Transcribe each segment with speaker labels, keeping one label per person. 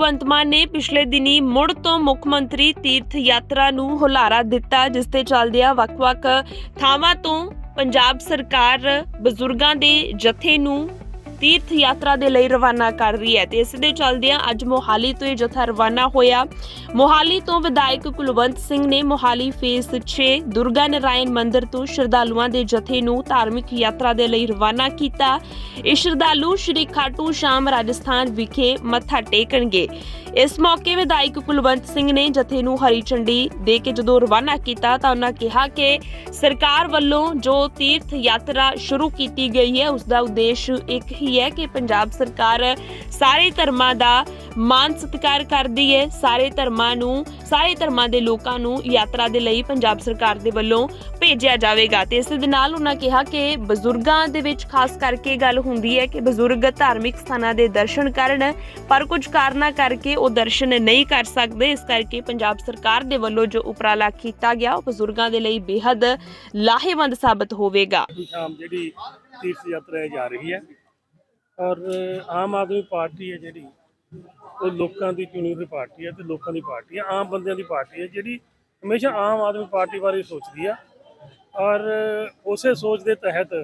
Speaker 1: ਭਗਵੰਤ ਮਾਨ ਨੇ ਪਿਛਲੇ ਦਿਨੀ ਮੁੜ ਤੋਂ ਮੁੱਖ ਮੰਤਰੀ ਤੀਰਥ ਯਾਤਰਾ ਨੂੰ ਹੁਲਾਰਾ ਦਿੱਤਾ, ਜਿਸ ਤੇ ਚੱਲਦਿਆਂ ਵੱਖ-ਵੱਖ ਥਾਵਾਂ ਤੋਂ ਪੰਜਾਬ ਸਰਕਾਰ ਬਜ਼ੁਰਗਾਂ ਦੇ ਜਥੇ ਨੂੰ ਤੀਰਥ ਯਾਤਰਾ ਦੇ ਲਈ ਰਵਾਨਾ ਕਰ ਰਹੀ ਹੈ ਤੇ ਇਸ ਦੇ ਚੱਲਦਿਆਂ ਅੱਜ ਮੋਹਾਲੀ ਤੋਂ ਇਹ ਜਥਾ ਰਵਾਨਾ ਹੋਇਆ। ਮੋਹਾਲੀ ਤੋਂ ਵਿਧਾਇਕ ਕੁਲਵੰਤ ਸਿੰਘ ਨੇ ਮੋਹਾਲੀ ਫੇਸ 6 ਦੁਰਗਾ ਨਾਰਾਇਣ ਮੰਦਿਰ ਤੋਂ ਸ਼ਰਧਾਲੂਆਂ ਦੇ ਜਥੇ ਨੂੰ ਧਾਰਮਿਕ ਯਾਤਰਾ ਦੇ ਲਈ ਰਵਾਨਾ ਕੀਤਾ। ਇਹ ਸ਼ਰਧਾਲੂ ਸ਼੍ਰੀ ਖਾਟੂ ਸ਼ਾਮ ਰਾਜਸਥਾਨ ਵਿਖੇ ਮੱਥਾ ਟੇਕਣਗੇ। ਇਸ ਮੌਕੇ ਵਿਧਾਇਕ ਕੁਲਵੰਤ ਸਿੰਘ ਨੇ ਜਥੇ ਨੂੰ ਹਰੀ ਝੰਡੀ ਦੇ ਕੇ ਜਦੋਂ ਰਵਾਨਾ ਕੀਤਾ ਤਾਂ ਉਹਨਾਂ ਕਿਹਾ ਕਿ ਸਰਕਾਰ ਵੱਲੋਂ ਜੋ ਤੀਰਥ ਯਾਤਰਾ ਸ਼ੁਰੂ ਕੀਤੀ ਗਈ ਹੈ ਉਸ ਦਾ ਉਦੇਸ਼ ਇੱਕ ਹੀ ਹੈ ਕਿ ਪੰਜਾਬ ਸਰਕਾਰ ਸਾਰੇ ਧਰਮਾਂ ਦਾ ਮਾਨ ਸਤਿਕਾਰ ਕਰਦੀ ਹੈ। ਸਾਰੇ ਧਰਮਾਂ ਨੂੰ, ਸਾਰੇ ਧਰਮਾਂ ਦੇ ਲੋਕਾਂ ਨੂੰ ਯਾਤਰਾ ਦੇ ਲਈ ਪੰਜਾਬ ਸਰਕਾਰ ਦੇ ਵੱਲੋਂ ਭੇਜਿਆ ਜਾਵੇਗਾ ਤੇ ਇਸ ਦੇ ਨਾਲ ਉਹਨਾਂ ਕਿਹਾ ਕਿ ਬਜ਼ੁਰਗਾਂ ਦੇ ਵਿੱਚ ਖਾਸ ਕਰਕੇ ਗੱਲ ਹੁੰਦੀ ਹੈ ਕਿ ਬਜ਼ੁਰਗ ਧਾਰਮਿਕ ਸਥਾਨਾਂ ਦੇ ਦਰਸ਼ਨ ਕਰਨ, ਪਰ ਕੁਝ ਕਾਰਨਾਂ ਕਰਕੇ ਉਹ ਦਰਸ਼ਨ ਨਹੀਂ ਕਰ ਸਕਦੇ। ਇਸ ਕਰਕੇ ਪੰਜਾਬ ਸਰਕਾਰ ਦੇ ਵੱਲੋਂ ਜੋ ਉਪਰਾਲਾ ਕੀਤਾ ਗਿਆ, ਉਹ ਬਜ਼ੁਰਗਾਂ ਦੇ ਲਈ ਬੇहद ਲਾਹੇਵੰਦ ਸਾਬਤ ਹੋਵੇਗਾ।
Speaker 2: ਸ਼ਾਮ ਜਿਹੜੀ ਤੀਰਥ ਯਾਤਰਾ ਜਾ ਰਹੀ ਹੈ। ਔਰ ਆਮ ਆਦਮੀ ਪਾਰਟੀ ਹੈ ਜਿਹੜੀ, ਉਹ ਲੋਕਾਂ ਦੀ ਚੁਣੀ ਹੋਈ ਪਾਰਟੀ ਹੈ ਤੇ ਲੋਕਾਂ ਦੀ ਪਾਰਟੀ ਹੈ, ਆਮ ਬੰਦਿਆਂ ਦੀ ਪਾਰਟੀ ਹੈ ਜਿਹੜੀ ਹਮੇਸ਼ਾ ਆਮ ਆਦਮੀ ਪਾਰਟੀ ਬਾਰੇ ਸੋਚਦੀ ਆ। ਔਰ ਉਸੇ ਸੋਚ ਦੇ ਤਹਿਤ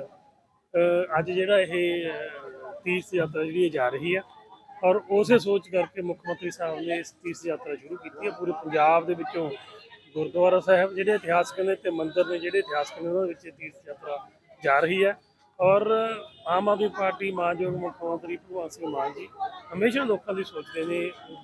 Speaker 2: ਅੱਜ ਜਿਹੜਾ ਇਹ ਤੀਰਥ ਯਾਤਰਾ ਜਿਹੜੀ ਜਾ ਰਹੀ ਹੈ ਔਰ ਉਸੇ ਸੋਚ ਕਰਕੇ ਮੁੱਖ ਮੰਤਰੀ ਸਾਹਿਬ ਨੇ ਇਸ ਤੀਰਥ ਯਾਤਰਾ ਸ਼ੁਰੂ ਕੀਤੀ ਹੈ। ਪੂਰੇ ਪੰਜਾਬ ਦੇ ਵਿੱਚੋਂ ਗੁਰਦੁਆਰਾ ਸਾਹਿਬ ਜਿਹੜੇ ਇਤਿਹਾਸਕ ਨੇ ਤੇ ਮੰਦਿਰ ਨੇ ਜਿਹੜੇ ਇਤਿਹਾਸਕ ਨੇ, ਉਹਨਾਂ ਵਿੱਚ ਤੀਰਥ ਯਾਤਰਾ ਜਾ ਰਹੀ ਹੈ। ਔਰ ਆਮ ਆਦਮੀ ਪਾਰਟੀ ਮਾਨਯੋਗ ਮੁੱਖ ਮੰਤਰੀ ਭਗਵੰਤ ਸਿੰਘ ਮਾਨ ਜੀ ਹਮੇਸ਼ਾ ਲੋਕਾਂ ਦੀ ਸੋਚਦੇ ਨੇ,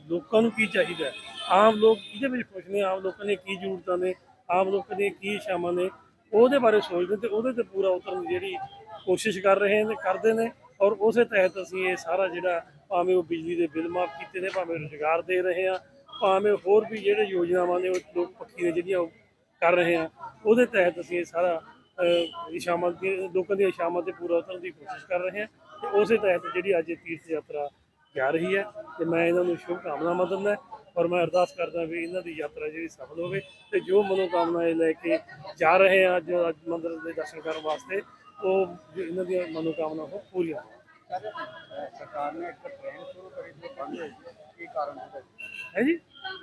Speaker 2: ਲੋਕਾਂ ਨੂੰ ਕੀ ਚਾਹੀਦਾ ਹੈ। ਆਮ ਲੋਕ ਕਿਹਦੇ ਵਿੱਚ ਖੁਸ਼ ਨੇ? ਆਮ ਲੋਕਾਂ ਦੀਆਂ ਕੀ ਜ਼ਰੂਰਤਾਂ ਨੇ? ਆਮ ਲੋਕਾਂ ਦੀਆਂ ਕੀ ਇਛਾਵਾਂ ਨੇ? ਉਹਦੇ ਬਾਰੇ ਸੋਚਦੇ ਤੇ ਉਹਦੇ ਤੇ ਪੂਰਾ ਉਤਰਨ ਜਿਹੜੀ ਕੋਸ਼ਿਸ਼ ਕਰ ਰਹੇ ਨੇ ਕਰਦੇ ਨੇ ਔਰ ਉਸੇ ਤਹਿਤ ਅਸੀਂ ਇਹ ਸਾਰਾ ਜਿਹੜਾ ਭਾਵੇਂ ਉਹ ਬਿਜਲੀ ਦੇ ਬਿੱਲ ਮਾਫ ਕੀਤੇ ਨੇ ਭਾਵੇਂ ਰੁਜ਼ਗਾਰ ਦੇ ਰਹੇ ਆ ਭਾਵੇਂ ਹੋਰ ਵੀ ਜਿਹੜੇ ਯੋਜਨਾਵਾਂ ਨੇ ਉਹ ਲੋਕ ਪੱਖੀ ਨੇ ਜਿਹੜੀਆਂ ਉਹ ਕਰ ਰਹੇ ਆ ਉਹਦੇ ਤਹਿਤ ਅਸੀਂ ਇਹ ਸਾਰਾ ਅਹ, ਇਸ਼ਾਵਾਂ ਲੋਕਾਂ ਦੀਆਂ ਇਸ਼ਾਵਾਂ ਤੇ ਪੂਰਾ ਉਤਰਨ ਦੀ ਕੋਸ਼ਿਸ਼ ਕਰ ਰਹੇ ਹਾਂ ਤੇ ਉਸੇ ਤਹਿਤ ਜਿਹੜੀ ਅੱਜ ਇਹ ਤੀਰਥ ਯਾਤਰਾ ਜਾ ਰਹੀ ਹੈ ਤੇ ਮੈਂ ਇਹਨਾਂ ਨੂੰ ਸ਼ੁਭ ਕਾਮਨਾਵਾਂ ਦਿੰਦਾ ਔਰ ਮੈਂ ਅਰਦਾਸ ਕਰਦਾ ਵੀ ਇਹਨਾਂ ਦੀ ਯਾਤਰਾ ਜਿਹੜੀ ਸਫਲ ਹੋਵੇ ਤੇ ਜੋ ਮਨੋਕਾਮਨਾ ਇਹ ਲੈ ਕੇ ਜਾ ਰਹੇ ਆ ਅੱਜ ਅੱਜ ਮੰਦਿਰ ਦੇ ਦਰਸ਼ਨ ਕਰਨ ਵਾਸਤੇ ਉਹ ਜੋ ਇਹਨਾਂ ਦੀਆਂ ਮਨੋਕਾਮਨਾ ਉਹ ਪੂਰੀਆਂ ਹੋਣ।
Speaker 3: ਸਰਕਾਰ ਨੇ ਇੱਕ ਟ੍ਰੇਨ ਸ਼ੁਰੂ ਕਰੀ ਸੀ ਬੰਦ ਹੋਈ ਕੀ ਕਾਰਨ ਹੈ
Speaker 2: ਹੈ ਜੀ?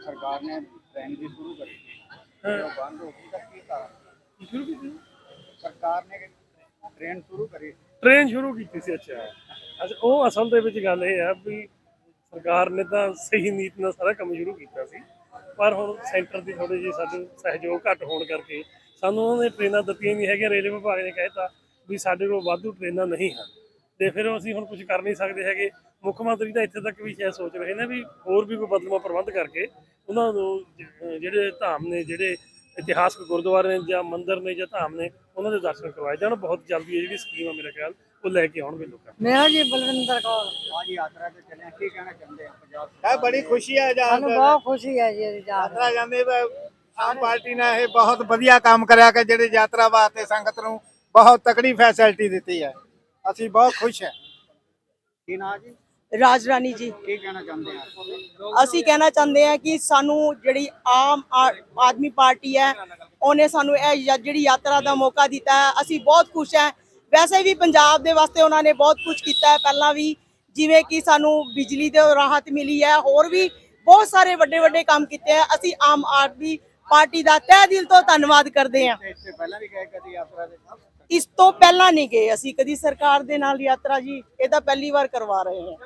Speaker 3: ਸਰਕਾਰ ਨੇ ਟ੍ਰੇਨ ਵੀ ਸ਼ੁਰੂ ਕਰੀ ਸੀ ਤੇ ਉਹ ਬੰਦ ਹੋ ਗਈ ਤਾਂ ਕੀ ਕਾਰਨ
Speaker 2: ਸ਼ੁਰੂ ਕੀਤੀ?
Speaker 3: ਸਰਕਾਰ ਨੇ ਟ੍ਰੇਨ ਸ਼ੁਰੂ ਕਰੀ
Speaker 2: ਟ੍ਰੇਨ ਸ਼ੁਰੂ ਕੀਤੀ ਸੀ ਅੱਛਾ। ਅੱਛਾ ਉਹ ਅਸਲ ਦੇ ਵਿੱਚ ਗੱਲ ਇਹ ਹੈ ਵੀ ਸਰਕਾਰ ਨੇ ਤਾਂ ਸਹੀ ਨੀਤ ਨਾਲ ਸਾਰਾ ਕੰਮ ਸ਼ੁਰੂ ਕੀਤਾ ਸੀ। ਪਰ ਹੁਣ ਸੈਂਟਰ ਦੀ ਥੋੜੀ ਜਿਹੀ ਸਾਡੇ ਸਹਿਯੋਗ ਘੱਟ ਹੋਣ ਕਰਕੇ ਸਾਨੂੰ ਉਹਨਾਂ ਨੇ ਟ੍ਰੇਨਾਂ ਦਿੱਤੀਆਂ ਨਹੀਂ ਹੈਗੀਆਂ ਰੇਲਵੇ ਵਿਭਾਗ ਨੇ ਕਹਿਤਾ ਵੀ ਸਾਡੇ ਕੋਲ ਵਾਧੂ ਟ੍ਰੇਨਾਂ ਨਹੀਂ ਹਨ। ਤੇ ਫਿਰ ਅਸੀਂ ਹੁਣ ਕੁਝ ਕਰ ਨਹੀਂ ਸਕਦੇ ਹੈਗੇ। ਮੁੱਖ ਮੰਤਰੀ ਤਾਂ ਇੱਥੇ ਤੱਕ ਵੀ ਸ਼ਾਇਦ ਸੋਚ ਰਹੇ ਨੇ ਵੀ ਹੋਰ ਵੀ ਕੋਈ ਬਦਲਵਾ ਪ੍ਰਬੰਧ ਕਰਕੇ ਉਹਨਾਂ ਨੂੰ ਜ- ਜਿਹੜੇ ਧਾਮ ਨੇ ਜਿਹੜੇ ਇਤਿਹਾਸਕ ਗੁਰਦੁਆਰੇ ਨੇ ਜਾਂ ਮੰਦਿਰ ਨੇ ਜਾਂ ਧਾਮ ਨੇ ਉਹਨਾਂ ਦੇ ਦਰਸ਼ਨ ਕਰਵਾਏ ਜਾਣ। ਬਹੁਤ ਜਲਦੀ ਇਹ ਜਿਹੜੀ ਸਕੀਮ ਆ ਮੇਰੇ ਖਿਆਲ ਉਹ ਲੈ ਕੇ ਆਉਣਗੇ ਲੋਕਾਂ।
Speaker 4: ਮੇਰਾ ਜੀ ਬਲਵਿੰਦਰ ਕੌਰ।
Speaker 3: ਅੱਜ ਯਾਤਰਾ ਤੇ ਚੱਲੇ ਕੀ ਕਹਿਣਾ ਚਾਹੁੰਦੇ ਆ ਪੰਜਾਬ
Speaker 5: ਹੈ ਬੜੀ ਖੁਸ਼ੀ ਹੈ ਜਦ
Speaker 4: ਸਾਨੂੰ ਬਹੁਤ ਖੁਸ਼ੀ ਹੈ ਜੀ ਜਾ।
Speaker 5: ਯਾਤਰਾ। ਜਾਂਦੇ ਆਮ ਪਾਰਟੀ ਨੇ ਇਹ ਬਹੁਤ ਵਧੀਆ ਕੰਮ ਕਰਿਆ ਕਿ ਜਿਹੜੇ ਯਾਤਰਾ ਵਾਸਤੇ ਸੰਗਤ ਨੂੰ ਬਹੁਤ ਤਕੜੀ ਫੈਸਿਲਿਟੀ ਦਿੱਤੀ ਹੈ। ਅਸੀਂ ਬਹੁਤ ਖੁਸ਼ ਹਾਂ।
Speaker 3: ਕੀ ਨਾਂ ਜੀ?
Speaker 6: ਰਾਜ ਰਾਣੀ ਜੀ।
Speaker 3: ਕੀ ਕਹਿਣਾ ਚਾਹੁੰਦੇ ਆ?
Speaker 6: ਅਸੀਂ ਕਹਿਣਾ ਚਾਹੁੰਦੇ ਹਾਂ ਕਿ ਸਾਨੂੰ ਜਿਹੜੀ ਆਮ ਆ- ਆਦਮੀ ਪਾਰਟੀ ਹੈ ਉਹਨੇ ਸਾਨੂੰ ਇਹ ਜਿਹੜੀ ਯਾਤਰਾ ਦਾ ਮੌਕਾ ਦਿੱਤਾ ਹੈ। ਅਸੀਂ ਬਹੁਤ ਖੁਸ਼ ਹਾਂ। ਵੈਸੇ ਵੀ ਪੰਜਾਬ ਦੇ ਵਾਸਤੇ ਉਹਨਾਂ ਨੇ ਬਹੁਤ ਕੁਝ ਕੀਤਾ ਹੈ। ਪਹਿਲਾਂ ਵੀ ਜਿਵੇਂ ਕਿ ਸਾਨੂੰ ਬਿਜਲੀ ਦੇ ਰਾਹਤ ਮਿਲੀ ਹੈ ਹੋਰ ਵੀ ਬਹੁਤ ਸਾਰੇ ਵੱਡੇ ਵੱਡੇ ਕੰਮ ਕੀਤੇ ਹੈ। ਅਸੀਂ ਆਮ ਆਦਮੀ ਪਾਰਟੀ ਦਾ ਤਹਿ ਦਿਲ ਤੋਂ ਧੰਨਵਾਦ ਕਰਦੇ ਹਾਂ।
Speaker 3: ਤੇ ਇਸ ਤੋਂ ਪਹਿਲਾਂ ਵੀ ਗਏ ਕਦੀ ਯਾਤਰਾ ਤੇ
Speaker 6: ਇਸ ਤੋਂ ਪਹਿਲਾਂ ਨਹੀਂ ਗਏ ਅਸੀਂ। ਕਦੀ ਸਰਕਾਰ ਦੇ ਨਾਲ ਯਾਤਰਾ ਜੀ, ਇਹ ਤਾਂ ਪਹਿਲੀ ਵਾਰ ਕਰਵਾ ਰਹੇ ਹਾਂ।